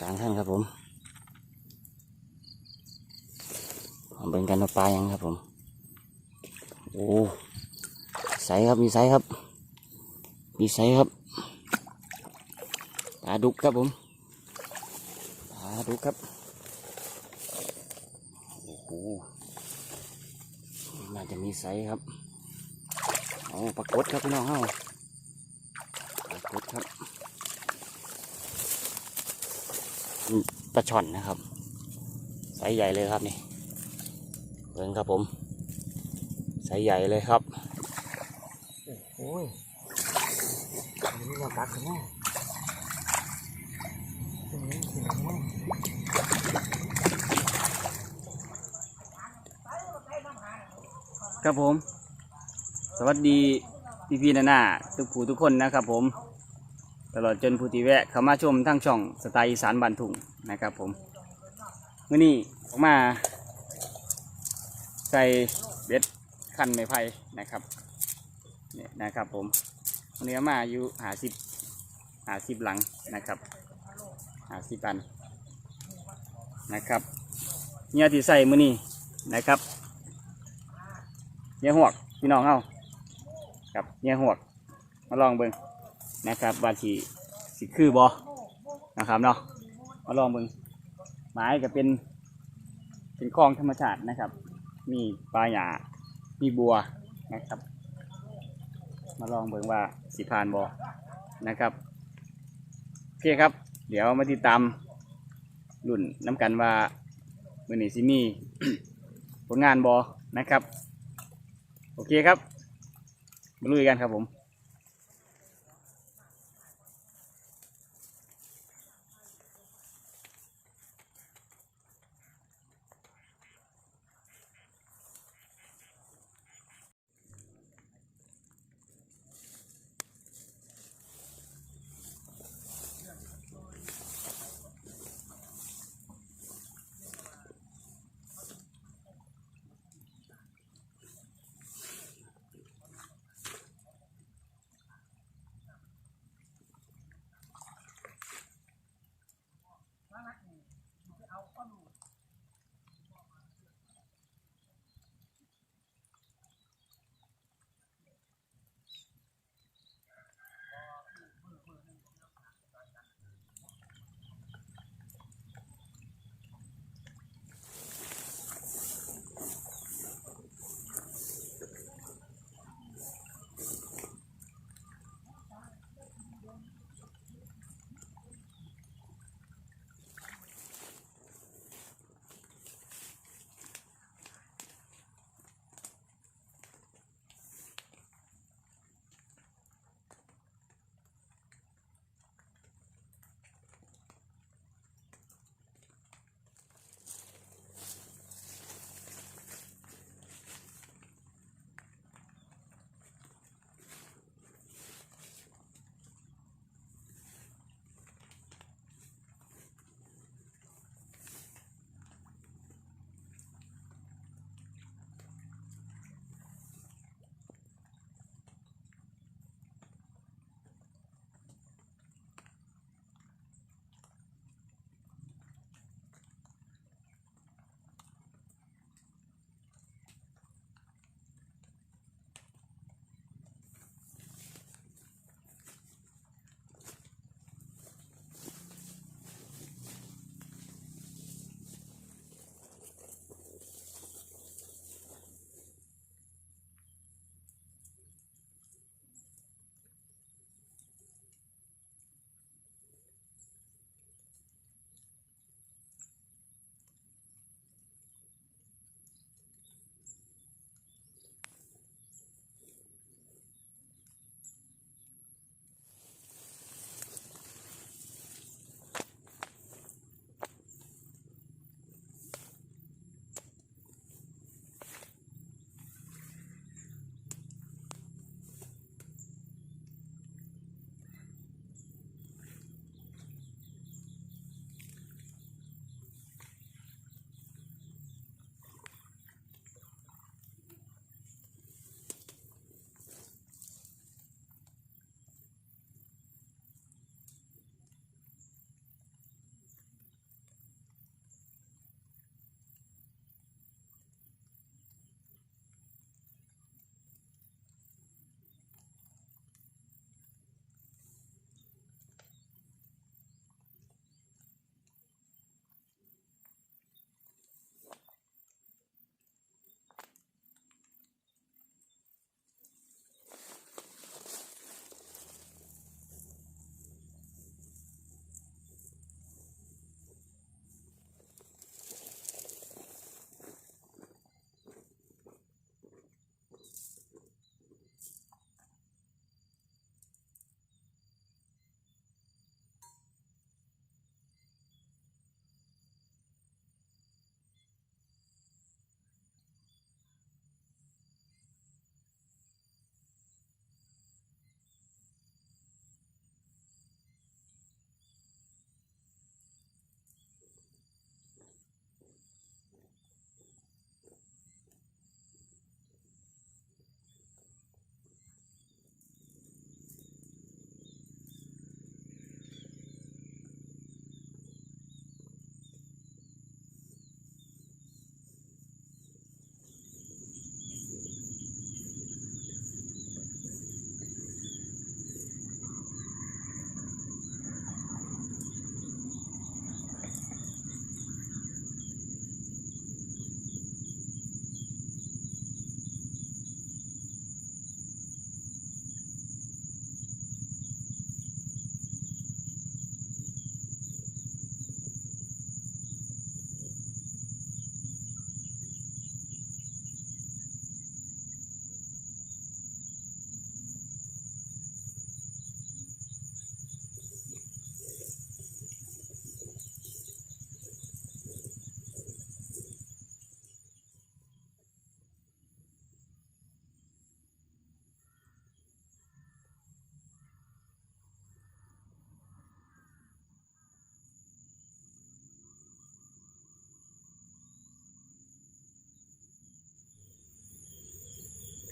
กลางท่านครับผมเอาเป็นกันปลายังครับผม โอ้ใสครับ มีใสครับ มีใสครับปลาดุกครับผมปลาดุกครับ โอ้โหน่าจะมีใสครับโอ้ปลากดครับพี่น้องเฮาปลากดครับนี่ ปลาช่อนนะครับไซส์ใหญ่เลยครับนี่เบิ่งครับผมไซส์ใหญ่เลยครับโอ้ยนี่เราตักกันแน่ครับผม สวัสดีพี่พี่ๆนานาทุกผู้ทุกคนนะครับผม ตลอดจนผู้ที่แวะเข้ามาชมทั้งช่องสไตล์อีสานบันทุงนะครับผมเมื่อนี้ออกมา ใส่เบ็ดคันไม้ไผ่นะครับเนี่ยนะครับผมวันนี้อมาอยู่หาสิบหาสิบหลังนะครับหาสิบอันนะครับเนี่ยที่ใส่มือนี้นะครับเนี่ยหวกพี่น้องเอากับเนี่ยหวกมาลองเบิ้ง นะครับว่าสิสิคือบอนะครับเนาะมาลองเบ่งไม้ก็เป็น เป็นคลองธรรมชาตินะครับ มีปลาหยามีบัวนะครับ มาลองเบิ่งว่าสิผ่านบอนะครับโอเคครับ เดี๋ยวมาติดตามรุ่นน้ำกันว่ามือนี้ซิมีผลงานบอนะครับ โอเคครับมาลุยกันครับผม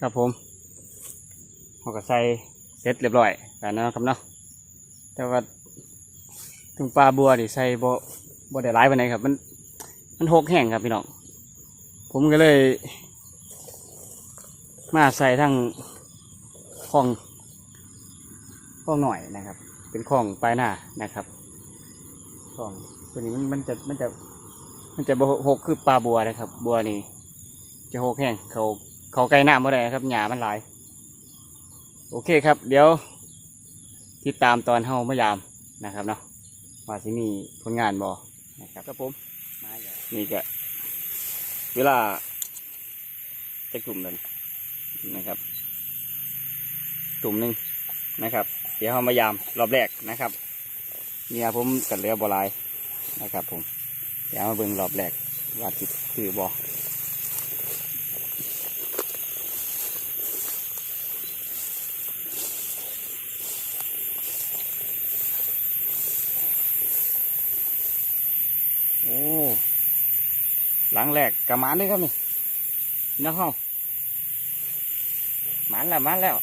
ครับผมเราก็ใส่เสร็จเรียบร้อยกันนะครับเนาะแต่ว่าถึงปลาบัวนี่ใส่บ่บ่ได้หลายปานครับ มันมันหกแห้งครับพี่น้องผมก็เลย มาใส่ทั้งคลองคลองหน่อยนะครับ เป็นคลองปลายหน้านะครับคลองตัวนี้มันมันจะมันจะ มันจะบ่หกคือปลาบัวนะครับ บัวนี่จะหกแห้งเขา เขาไกลน้ำบ่ได้ครับหญ้ามันหลาย โอเคครับ เดี๋ยวติดตามตอนเฮามายามนะครับเนาะว่าสิมีผลงานบ่นะครับครับผมนี่ก็เวลาจะกลุ่มเลยนะครับกลุ่มหนึ่งนะครับ เดี๋ยวเฮามายามรอบแรกนะครับเนี่ยผมกัดเหลือบ่หลายนะครับ ผม เดี๋ยวมาเบิ่งรอบแรกว่าจิตคือบอ งแรกกับมันเลยครับนี่น้องเฮามันแล้วมันแล้ว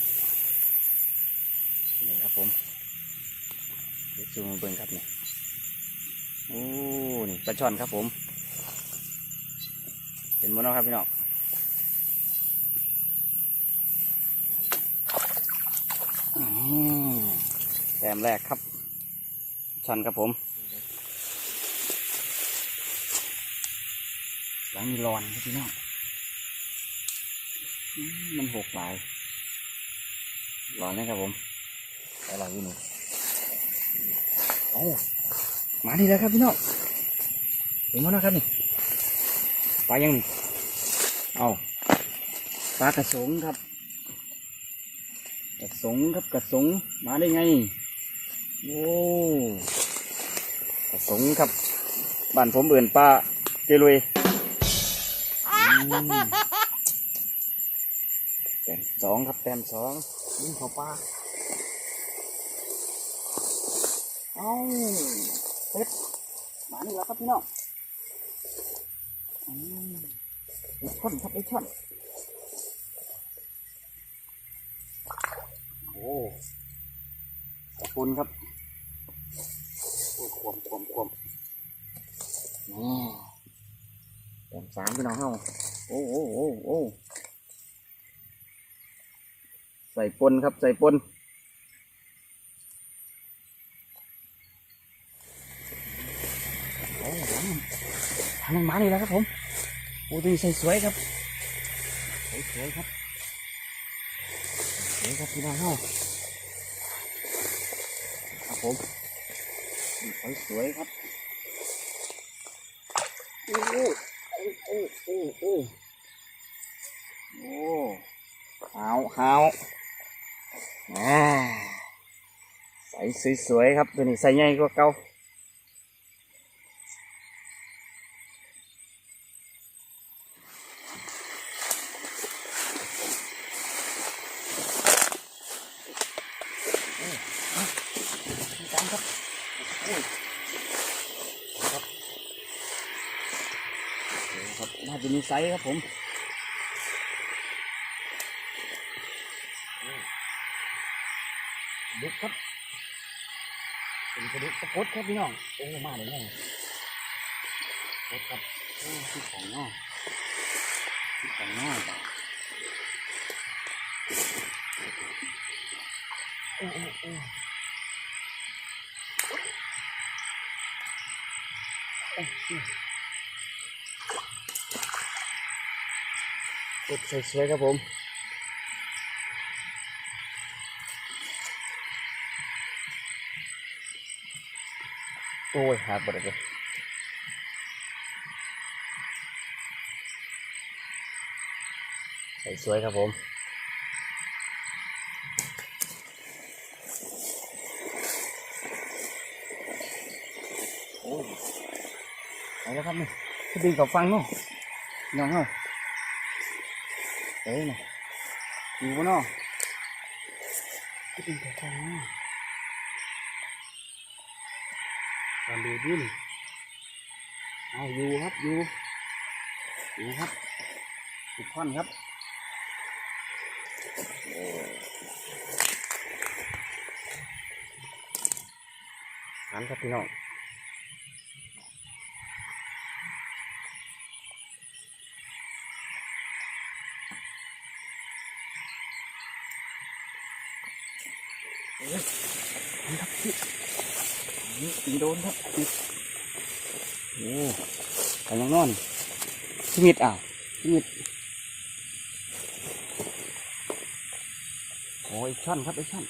นี่ครับผมเดี๋ยวซูมเบิ่งครับนี่โอ้นี่ปลาช่อนครับผมเป็นมโนครับพี่น้องแต้มแรกครับ ช่อนครับผม หลังมีรอนครับพี่น้องมันหกหลายรอนนะครับผมอะไรอยู่นี่โอ้มาดีแล้วครับพี่น้องเห็นมั้ยนะครับนี่ปลายังนี่เอาปลากระสงครับ กระสงครับกระสงมาได้ไงโอ้กระสงครับบ้านผมเอื่นปลาเจลุย แต้มสองครับแต้มสองยิงเขาปลาเอาเป็ดมานี่แล้วครับพี่น้องไอ้ช่อนครับไอ้ช่อนโอ้ขอบคุณครับโอ้ควมควมควมนี่แต้มสามพี่น้องเฮาโอ้โอ้โอ้โอ้ใส่ปนครับ ใส่ปนโอ้โหทางมานี่แล้วครับผมโอ้ดีใส่สวยครับสวยครับสวยครับพี่น้องเฮาครับผมสวยสวยครับโอ้โอ้โอ้โอ้ โอ้โอ้หาวหาวอ่าใส่สวยๆครับตัวนี้ใส่ใหญ่กว่าเก่าครับน่าจะมีไซส์ครับผมดุกครับ เป็น กระดุกกดครับพี่น้อง โอ้ มาเลยแน่กดครับโอ้ที่ของนอกที่ของนอกโอ้โอ้โอ้กดสวยๆครับผม โอ้ยหาบดเลยสวยๆครับผมโอ้ยไปแล้วครับนี่คือดีกับฟังเนาะน้องเนาะเอ้ยนะอยู่บนนอกก็เป็นแต่ทางนอกตอน ดูดินเอาอยู่ครับอยู่อยู่ครับติดท่อนครับหันครับพี่น้องเอ้ยหันครับพี่ ตีโดนครับโอ้กำลังนอนพี่มิดอ้าวพี่มิดโอ้ยช่อนครับไอ้ช่อน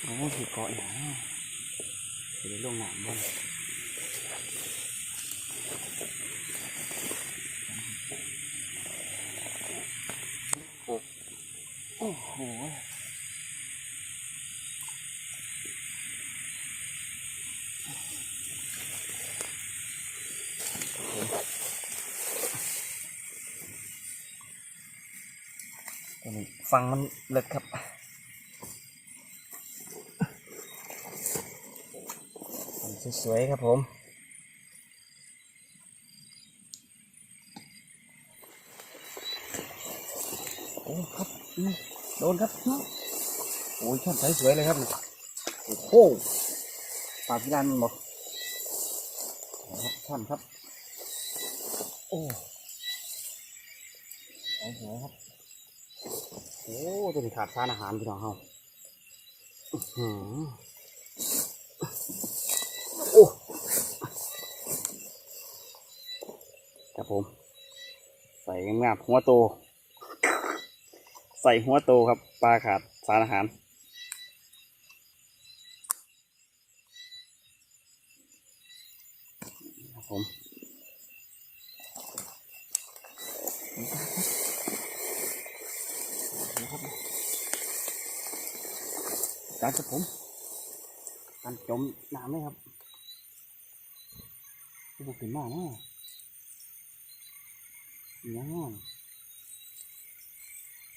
โอ้สิเกาะหนาจะได้ลงหนามบ้างโอ้โหต อนนี้ฟังมันเลิกครับสวยๆครับผมโอ้ครับอืมโดนครับโอ้ยช่อนใสสวยเลยครับโอ้โหปลาพิรันบอกครับช่อนครับ โอ้ ตัวนี้ขาดสารอาหารพี่น้องเขาโอ้ครับผม ใส่งามหัวโต ใส่หัวโตครับปลาขาดสารอาหารครับผม จานครับผมการจมน้ำไหมครับที่บุกถึงมากนะยังไง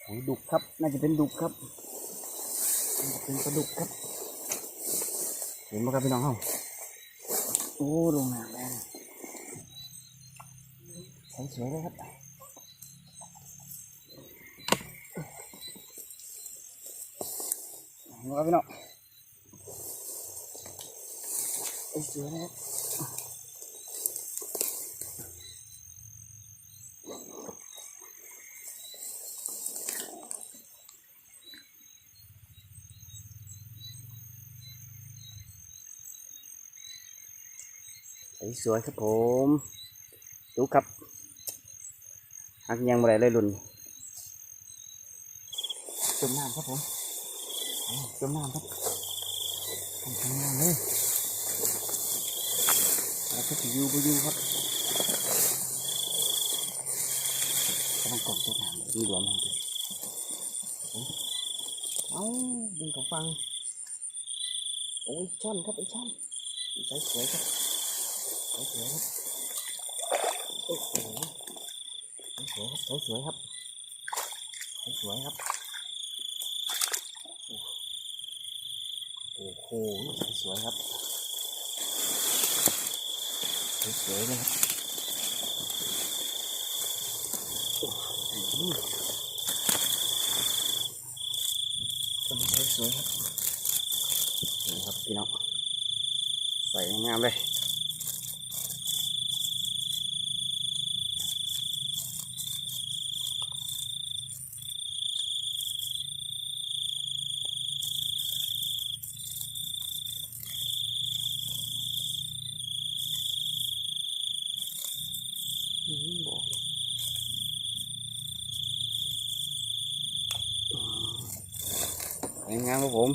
โอ้ยดุกครับ น่าจะเป็นดุกครับเป็นปลาดุกครับ เห็นไหมครับพี่น้องเขาโอ้ลงน้ำแล้วสสวยเลยครับเห็นไหม ครับพี่น้องใสสวยเลยครับสวยครับผม ดูครับหักยังบ่ได้เลยลุ่นจมน้ำครับผม เอาจมน้ำครับจมน้ำเลยแล้วก็จะอยู่ไปอยู่ครับกำลังกดตัวน้ำเลยมีหลวมมันเลยเอาดึงของฟัง โอ้ยช่อนครับไอ้ช่อนใสวยครับสวยๆครับโอ้โหสวยครับสวยๆครับโอ้โหสวยๆครับสวยๆเลยครับโอ้โหสวยครับนี่ครับพี่น้องใส่งามเลย อืมบอกงามครับผม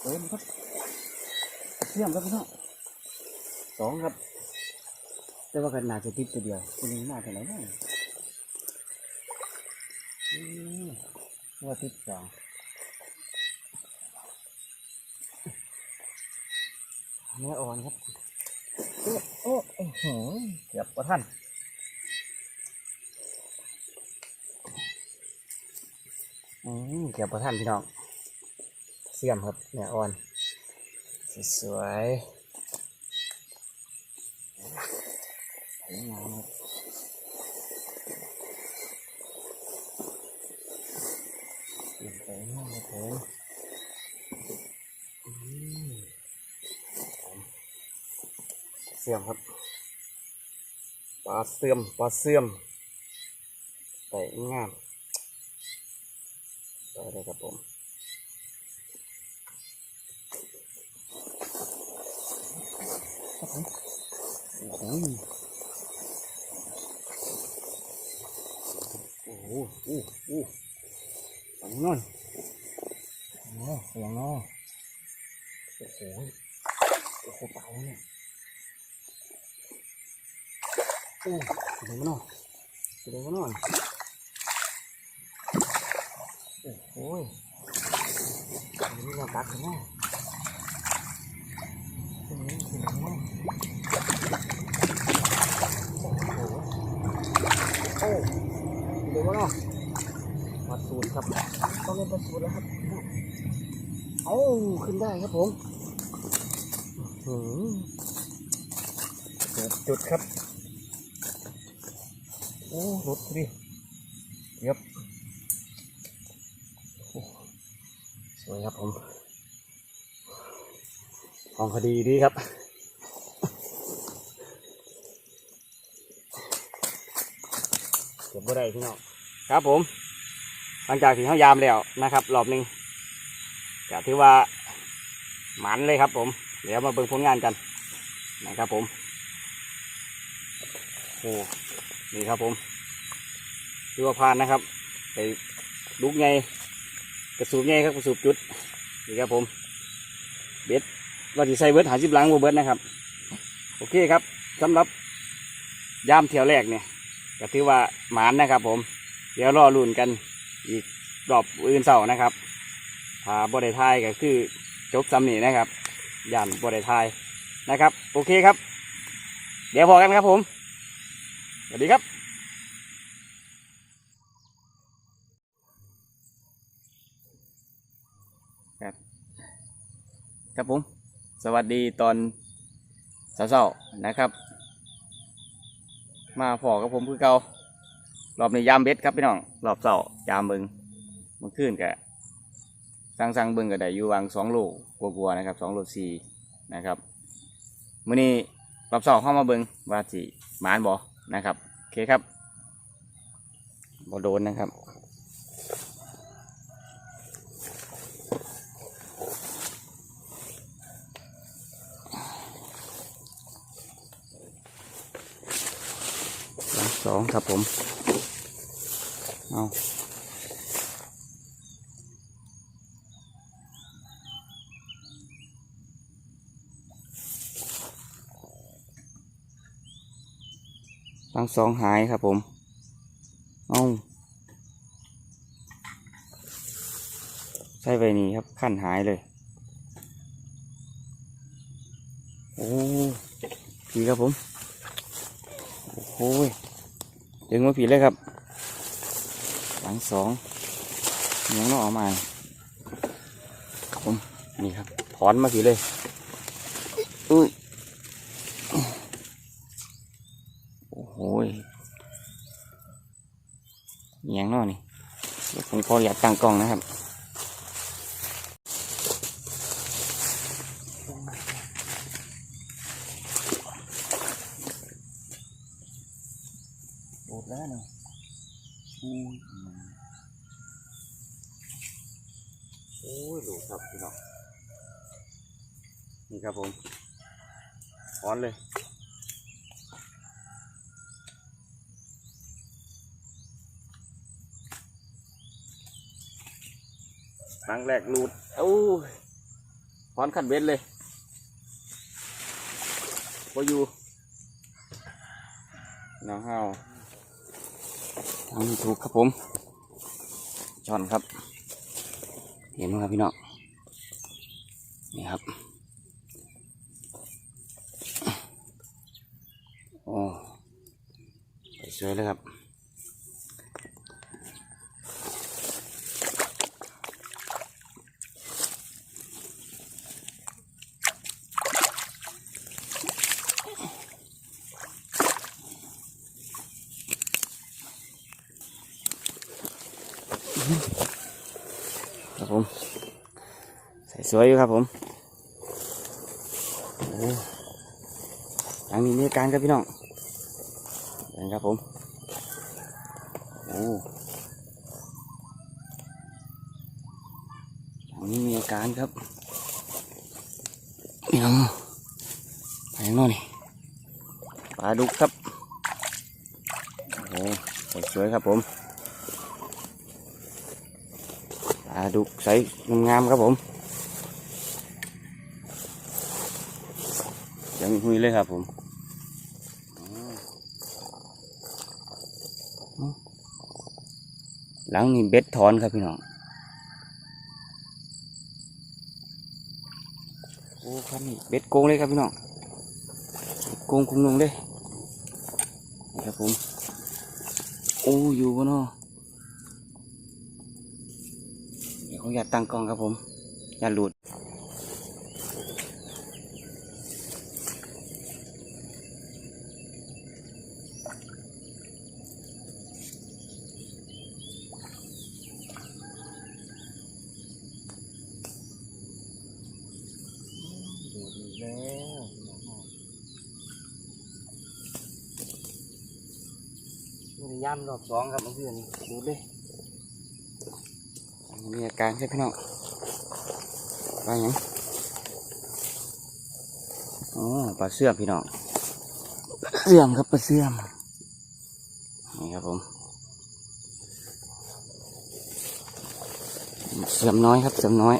เติมครับเชื่อมครับพี่น้องสองครับ แต่ว่ากันนาจะติดตัวเดียวตัวนี้มาจากไหนบ้างอืมว่าติดสองเนื้ออ่อนครับ โอ้โอ้โอ้โหเกือบประทันอืม เกือบประทันพี่น้องเสียมครับเนื้ออ่อน สวยๆวยงามครับเลยมากครับผมเสื่อมครับปลาเสื่อมปลาเสื่อมแต่งาม ได้ครับผมโอ้โหโอ้โหโอ้โหอันนี้นั่นโอ้เสียงเนาะโอ้โหโอ้โหตายแล้วเนี่ยโอ้เดี๋ยวมาหนอยเดี๋ยวมาหนอย โอ้โหอันนี้เราตัดกันเนาะอันนี้คืออะไรเนาะโอ้เดี๋ยวนะวัดสูตรครับ ต้องเล่นวัดสูตรแล้วครับ เอาขึ้นได้ครับผมหือจุดครับ โอ้รถดิเยับโอ้สวย ครับผมของคดีดีครับเก็บบ่ได้พี่น้องครับผม หลังจากที่เขายามแล้วนะครับ รอบหนึ่งก็ถือว่าหมันเลยครับผม เดี๋ยวมาเบิ่งผลงานกันนะครับผมโอ้นี่ครับผมถือว่าผ่านนะครับไปลุกไงกระสูบไงครับกระสูบจุด นี่ครับผม เบ็ดว่าที่ใส่เบิร์ดหาสิบหลังบ่เบิร์ดนะครับ โอเคครับสำหรับย่ามเที่ยวแรกเนี่ยก็ถือว่าหมานนะครับผม เดี๋ยวรอลุ้นกันอีกรอบอื่นเสาร์นะครับถ้าบริทายก็คือจบซ้ำนี่นะครับยันบริทายนะครับ โอเคครับ เดี๋ยวพอกันครับผม สวัสดีครับ ครับผม สวัสดีตอนเช้าๆนะครับ มาพอกับผมคือเก่ารอบนี้ยามเบ็ดครับพี่น้องรอบเสาร์ยามเบิงมื่อคืนกะสั่งสั่งๆเบิงก็ได้อยู่วางสองโลกลัวๆนะครับสองโลสี่นะครับมื้อนี้รอบเสาร์เข้ามาเบิงว่าสิหมานบ่นะครับโอเคครับบ่โดนนะครับ ส องครับผม เอาทั้งสองหายครับผม เอาใช่ไปนี่ครับขั้นหายเลย โอ้ดีครับผม โอ้โหย ดึงมาผีเลยครับ หลังสองยังนอกออกมาครับผมนี่ครับ ถอนมาผีเลยอุ้ยโอ้โหยยังนอกนี่ผมขออยากตั้งกล้องนะครับ โดดแล้วเนาะอุ้ยโอ้ยดูครับพี่น้องนี่ครับผมร้อนเลยครั้งแรกหลุดโอ้ยพอนขันเบ็ดเลยพออยู่น้องเฮาทำให้ถูกครับผม ช่อนครับ เห็นไหมครับพี่น้องนี่ครับโอ้สวยเลยครับอืม ผมใส่สวยอยู่ครับผมโอ้ทางนี้มีอการครับพี่น้องเห็นครับผมโอ้ทางนี้มีอาการครับนี่น้องไปข้างนอกนี่ปลาดุกครับโอ้สวยครับผมปลาดุกใสงามๆครับผม ยังหุยเลยครับผมหลังนี่เบ็ดถอนครับพี่น้องโอ้ครับนี่เบ็ดโกงเลยครับพี่น้องโกงคุ้งลงเลยครับผมโอ้อยู่บ่เนาะ เดี๋ยวเขาอยากตั้งกล้องครับผม อย่าหลุดย่ำรอบสองครับเพื่อนดูเลย มีอาการใช่พี่น้องปลาหยังอ๋อปลาเสื่อมพี่น้องปลาเสื่อมครับปลาเสื่อมนี่ครับผมเสื่อมน้อยครับเสื่อมน้อย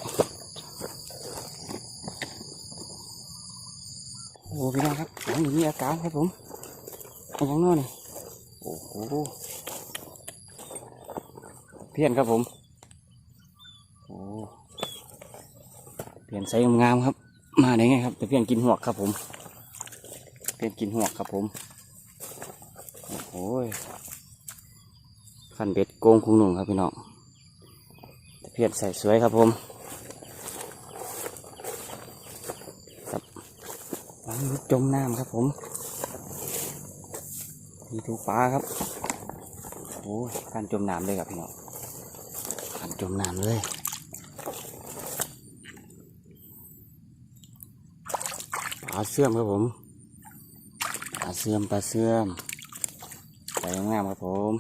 โอ้พี่น้องครับหลังนี้มีอาการครับผมเป็นยังน้อยนี่โอ้โหเพี้ยนครับผม โอ้เปลี่ยนไซส์งามครับ มาได้ไงครับแต่เพียนกินหัวกครับผม เพียนกินหัวกครับผมโอ้โหขันเบ็ดโกงคุงหนุ่งครับพี่น้องแต่เพียนใส่สวยครับผมปลาลูกจมน้ำครับผมมีทูปลาครับโอ้ยการจมน้ำเลยครับพี่น้องการจมน้ำเลย ปลาเสื่อมครับผมปลาเสื่อมปลาเสื่อมใส่งามครับผม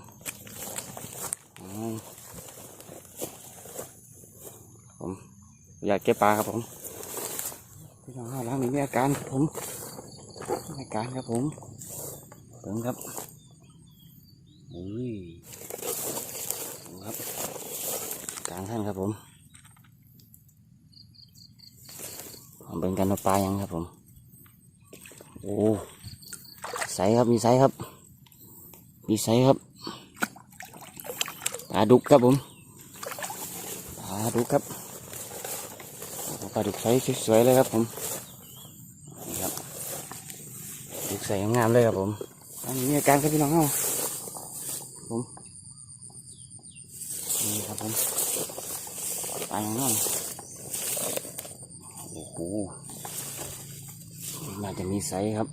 ผมอยากเก็บปลาครับผมพี่น้องข้างหลังมีอาการครับผมมีอาการครับผมเบิ่งครับอุ้ยเบิ่งครับการท่านครับผมมเบิ่งกันปลายังครับผม โอ้ใสครับมีใสครับ มีใสครับปลาดุกครับผมปลาดุกครับปลาดุกไซส์สวยๆเลยครับผมนี่ครับดุกใสงามเลยครับผมอันนี้อาการครับพี่น้องเฮาผมนี่ครับผมปลาอย่างนั้นโอ้โหน่าจะมีไซส์ครับ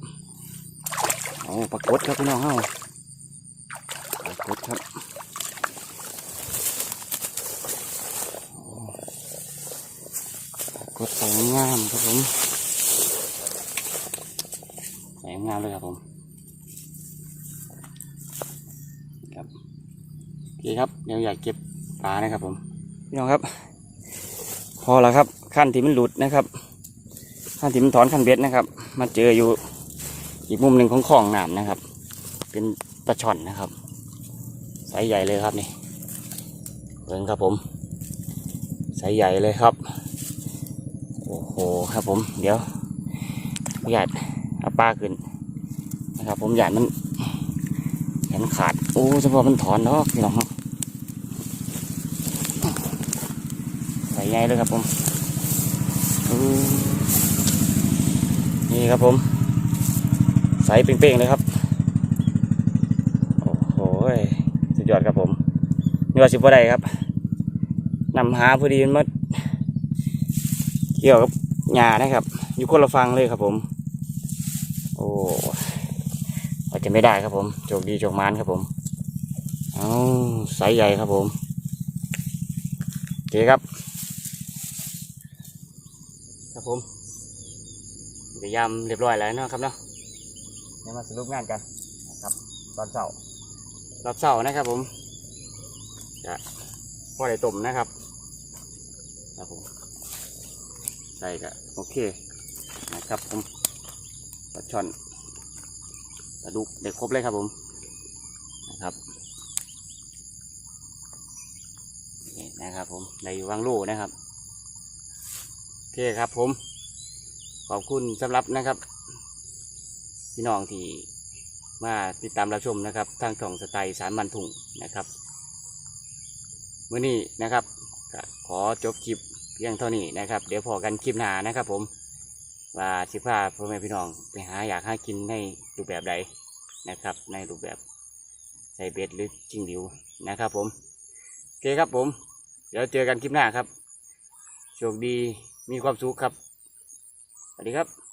โอ้ปลากดครับพี่น้องเฮาปลากดครับกดใส่งามครับผมใส่งามเลยครับผมครับโอเคครับเดี๋ยวอยากเก็บปลานะครับผมพี่น้องครับ พอแล้วครับขั้นที่มันหลุดนะครับขั้นที่มันถอนขั้นเบ็ดนะครับ มาเจออยู่ อีกมุมหนึ่งของคลองน้ำนะครับ เป็นปลาช่อนนะครับไซส์ใหญ่เลยครับนี่เบิ่งครับผมไซส์ใหญ่เลยครับ โอ้โหครับผม เดี๋ยวผมอยากเอาปลาขึ้นนะครับ ผมอยากมันเห็นขาด โอ้เฉพาะมันถอนเนาะพี่น้องใส่ไงเลยครับผมนี่ครับผม ใสเป้งๆเลยครับ โอ้โหสุดยอดครับผมนี่ว่าสิบว่าใดครับนำหาพอดีมันมาเกี่ยวกับหญ้านะครับ อยู่คนละฟังเลยครับผม โอ้อาจจะไม่ได้ครับผมโชคดีโชคมานครับผมเอาไซส์ใหญ่ครับผมโอเคครับผมพยายามเรียบร้อยแล้วนะครับเนาะ ดี๋ยวมาสรุปงานกันนะครับตอนเสาร์รอบเสาร์นะครับผมจะพ่อได้ต้มนะครับครับผมใส่ก็โอเคนะครับผมปลาช่อนปลาดุกได้ครบเลยครับผมนะครับนี่นะครับผมในวางโลนะครับโอเคครับผมขอบคุณสำหรับนะครับ พี่น้องที่มาติดตามรับชมนะครับทางช่องสไตล์สารมันถุงนะครับมื่อนี้นะครับขอจบคลิปเพียงเท่านี้นะครับ เดี๋ยวพอกันคลิปหน้านะครับ ผมว่าสิพาพ่อแม่พี่น้องไปหาอยากหากินในรูปแบบใดนะครับ ในรูปแบบใส่เบ็ดหรือจิงหลิวนะครับ ผมโอเคครับผม เดี๋ยวเจอกันคลิปหน้าครับโชคดีมีความสุขครับสวัสดีครับ